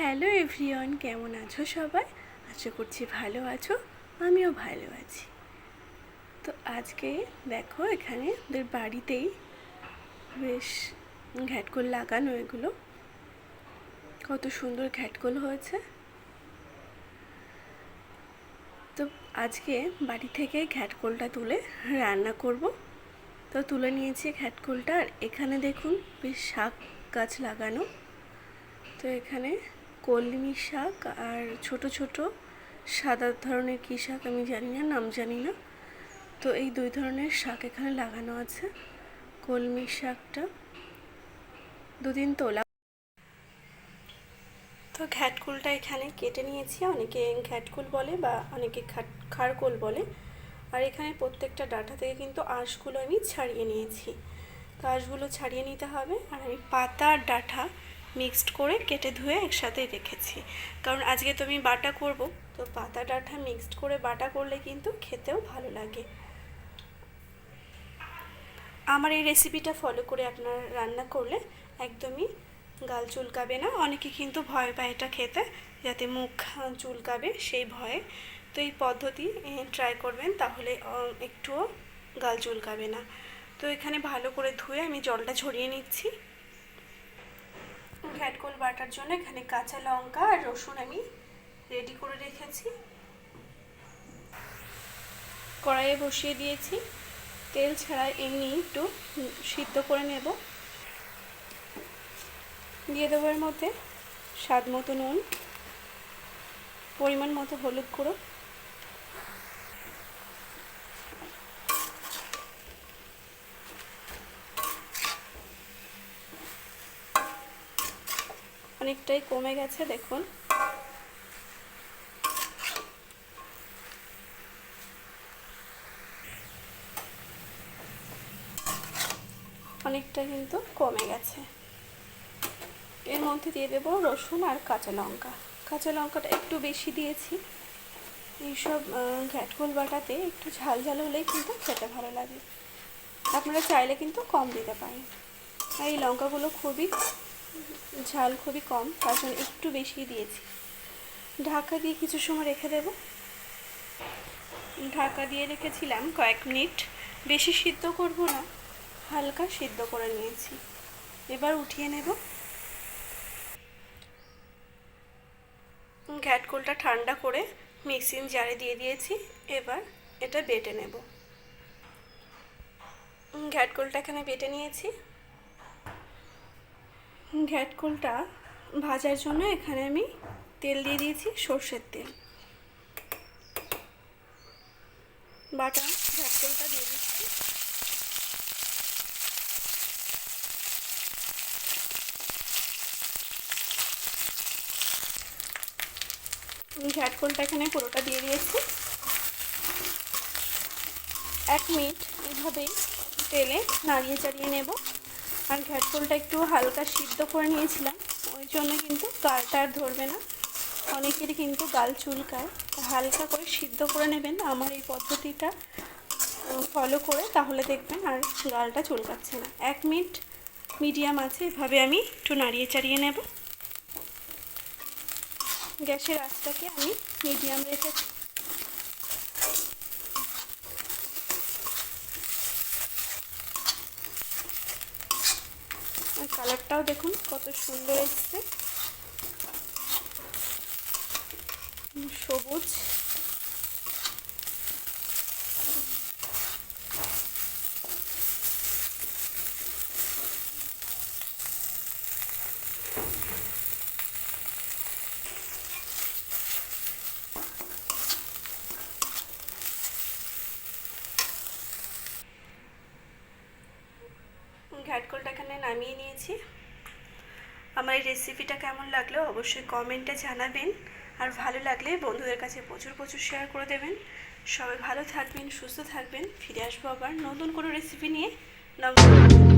Hello everyone, কেমন আছো সবাই? আশা করছি ভালো আছো, আমিও ভালো আছি। তো আজকে দেখো এখানে ওদের বাড়িতেই বেশ ঘ্যাটকোল লাগানো এগুলো। কত সুন্দর ঘ্যাটকোল হয়েছে। তো আজকে বাড়ি থেকে ঘ্যাটকোলটা তুলে রান্না করব। তো তুলে নিয়েছি ঘ্যাটকোলটা, আর এখানে দেখুন বেশ শাক গাছ লাগানো। তো এখানে কলমি শাক আর ছোট ছোট সাদা ধরনের কী শাক আমি জানি না, নাম জানি না। তো এই দুই ধরনের শাক এখানে লাগানো আছে, কলমি শাকটা। দুদিন তোলা। তো ঘ্যাটকুলটা এখানে কেটে নিয়েছি, অনেকে ঘ্যাটকুল বলে বা অনেকে খাড়কোল বলে। আর এখানে প্রত্যেকটা ডাটা থেকে কিন্তু আঁশগুলো আমি ছাড়িয়ে নিয়েছি। তো আঁশগুলো ছাড়িয়ে নিতে হবে। আর আমি পাতা আর ডাঁটা মিক্সড করে কেটে ধুয়ে একসাথে রেখেছি। কারণ আজকে তো আমি বাটা করব, তো পাতা ডাঁটা মিক্সড করে বাটা করলে কিন্তু খেতেও ভালো লাগে। আমার এই রেসিপিটা ফলো করে আপনারা রান্না করলে একদমই গাল চুলকাবে না। অনেকে কিন্তু ভয় পায় এটা খেতে, যাতে মুখ চুলকাবে সেই ভয়ে। তো এই পদ্ধতি ট্রাই করবেন তাহলে একটুও গাল চুলকাবে না। তো এখানে ভালো করে ধুয়ে আমি জলটা ঝরিয়ে নিচ্ছি। ঘ্যাটকোল বাটার জন্য এখানে কাঁচা লঙ্কা আর রসুন আমি রেডি করে রেখেছি। কড়াইয়ে বসিয়ে দিয়েছি। তেল ছাড়া এমনি একটু সিদ্ধ করে নেব। দিয়ে দেবো এর মধ্যে স্বাদ মতো নুন, পরিমাণ মতো হলুদ গুঁড়ো। অনেকটাই কমে গেছে, দেখুন। অনেকটা কিন্তু কমে গেছে। এর মধ্যে দিয়ে দেবো রসুন আর কাঁচা লঙ্কা। কাঁচা লঙ্কাটা একটু বেশি দিয়েছি। এইসব ঘ্যাটকোল বাটাতে একটু ঝাল ঝাল হলেই কিন্তু খেতে ভালো লাগে। আপনারা চাইলে কিন্তু কম দিতে পারেন। আর এই লঙ্কাগুলো খুবই ঝাল খুবই কম, তার জন্য একটু বেশি দিয়েছি। ঢাকা দিয়ে কিছু সময় রেখে দেব। ঢাকা দিয়ে রেখেছিলাম কয়েক মিনিট। বেশি সিদ্ধ করব না, হালকা সিদ্ধ করে নিয়েছি। এবার উঠিয়ে নেব। ঘ্যাটকোলটা ঠান্ডা করে মিক্সিং জারে দিয়ে দিয়েছি, এবার এটা বেটে নেব। ঘ্যাটকোলটা এখানে বেটে নিয়েছি। ঘ্যাটকোলটা ভাজার জন্য এখানে আমি তেল দিয়ে দিয়েছি, সর্ষের তেল। বাটা ঘ্যাটকোলটা দিয়ে দিচ্ছি। ঘ্যাটকোলটা এখানে পুরোটা দিয়ে দিয়েছি। এক মিনিট এইভাবেই তেলে নাড়িয়ে চাড়িয়ে নেব। আর ঘ্যাটকোলটা একটু হালকা সিদ্ধ করে নিয়েছিলাম। ওই জন্য কিন্তু গালটা আর ধরবে না। অনেকেরই কিন্তু গাল চুলকায়। হালকা করে সিদ্ধ করে নেবেন আমার এই পদ্ধতিটা ফলো করে তাহলে দেখবেন আর গালটা চুলকাচ্ছে না। এক মিনিট মিডিয়াম আছে, এভাবে আমি একটু নাড়িয়ে চাড়িয়ে নেব। গ্যাসের আঁচটাকে আমি মিডিয়াম রেখেছি আর কালারটাও দেখুন কত সুন্দর এসছে। সবুজ। ঘ্যাটকলটা এখানে নামিয়ে নিয়েছি। আমার এই রেসিপিটা কেমন লাগল অবশ্যই কমেন্টে জানাবেন। আর ভালো লাগলে বন্ধুদের কাছে প্রচুর প্রচুর শেয়ার করে দেবেন। সবাই ভালো থাকবেন, সুস্থ থাকবেন। ফিরে আসব আবার নতুন কোনো রেসিপি নিয়ে। নমস্কার।